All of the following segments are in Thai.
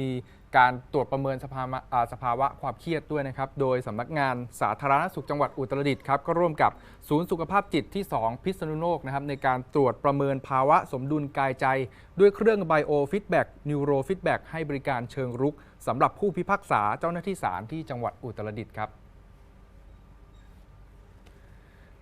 มีการตรวจประเมินสภาวะสภาวะความเครียดด้วยนะครับ โดยสำนักงานสาธารณสุขจังหวัดอุตรดิตถ์ครับ ก็ร่วมกับศูนย์สุขภาพจิตที่ 2 พิษณุโลกนะครับ ในการตรวจประเมินภาวะสมดุลกายใจ ด้วยเครื่องไบโอฟีดแบ็กนิวโรฟีดแบ็กให้บริการเชิงรุกสำหรับผู้พิพากษาเจ้าหน้าที่ศาลที่จังหวัดอุตรดิตถ์ครับ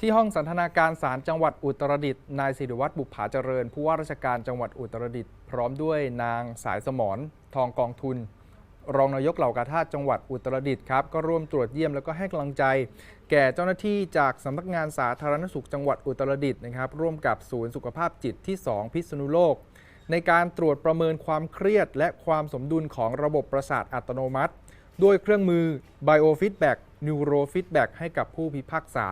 ที่ห้องสันทนาการศาลจังหวัดอุตรดิตถ์นายศิริวัตรบุปผาเจริญ ผู้ว่าราชการจังหวัดอุตรดิตถ์พร้อมด้วยนางสายสมรทองกองทุน รองนายกเหล่ากาชาติจังหวัดอุตรดิตถ์ครับก็ร่วมตรวจเยี่ยมแล้วก็ให้กำลังใจ แก่เจ้าหน้าที่จากสำนักงานสาธารณสุขจังหวัดอุตรดิตถ์นะครับร่วมกับศูนย์สุขภาพจิตที่ 2 พิษณุโลก ในการตรวจประเมินความเครียด และความสมดุลของระบบประสาทอัตโนมัติ ด้วยเครื่องมือ Biofeedback Neurofeedback ให้กับผู้พิพากษา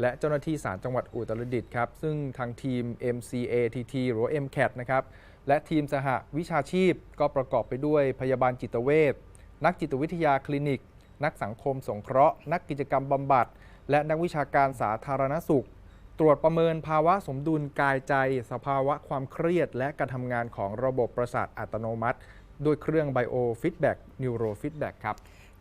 และเจ้าหน้าที่ศาลจังหวัดอุตรดิตถ์ครับ ซึ่งทางทีม MCATT หรือ MCAT นะครับ และทีมสหวิชาชีพก็ประกอบไปด้วยพยาบาลจิตเวชนักจิตวิทยาคลินิก นักสังคมสงเคราะห์ นักกิจกรรมบำบัด และนักวิชาการสาธารณสุข ตรวจประเมินภาวะสมดุลกายใจ สภาวะความเครียด และการทำงานของระบบประสาทอัตโนมัติ ด้วยเครื่อง Biofeedback Neurofeedback ครับ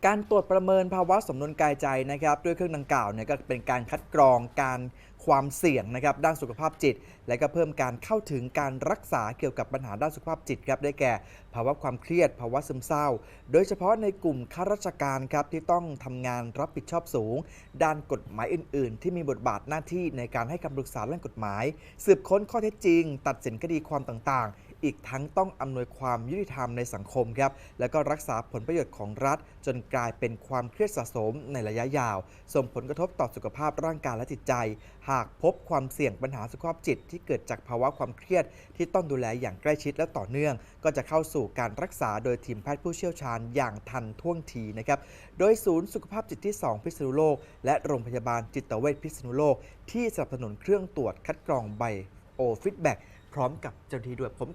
การตรวจประเมินภาวะสมดุลกายใจนะครับด้วยเครื่องดังกล่าวเนี่ยก็เป็นการคัดกรองการความเสี่ยงนะครับด้านสุขภาพจิต และก็เพิ่มการเข้าถึงการรักษาเกี่ยวกับปัญหาด้านสุขภาพจิตครับได้แก่ ภาวะความเครียด ภาวะซึมเศร้า โดยเฉพาะในกลุ่มข้าราชการครับที่ต้องทำงานรับผิดชอบสูง ด้านกฎหมายอื่น ๆ ที่มีบทบาทหน้าที่ในการให้คำปรึกษาเรื่องกฎหมาย สืบค้นข้อเท็จจริง ตัดสินคดีความต่างๆ อีกทั้งต้องอำนวยความยุติธรรมในสังคมครับ แล้วก็รักษาผลประโยชน์ของรัฐ จนกลายเป็นความเครียดสะสมในระยะยาว ส่งผลกระทบต่อสุขภาพร่างกายและจิตใจ หากพบความเสี่ยงปัญหาสุขภาพจิต ที่เกิดจากภาวะความเครียด ที่ต้องดูแลอย่างใกล้ชิดและต่อเนื่อง ก็จะเข้าสู่การรักษาโดยทีมแพทย์ผู้เชี่ยวชาญอย่างทันท่วงทีนะครับ โดยศูนย์สุขภาพจิตที่ 2 พิษณุโลก และโรงพยาบาลจิตเวชพิษณุโลก ที่สนับสนุนเครื่องตรวจคัดกรองไบโอฟีดแบ็กพร้อมกับเจ้าหน้าที่ด้วยผม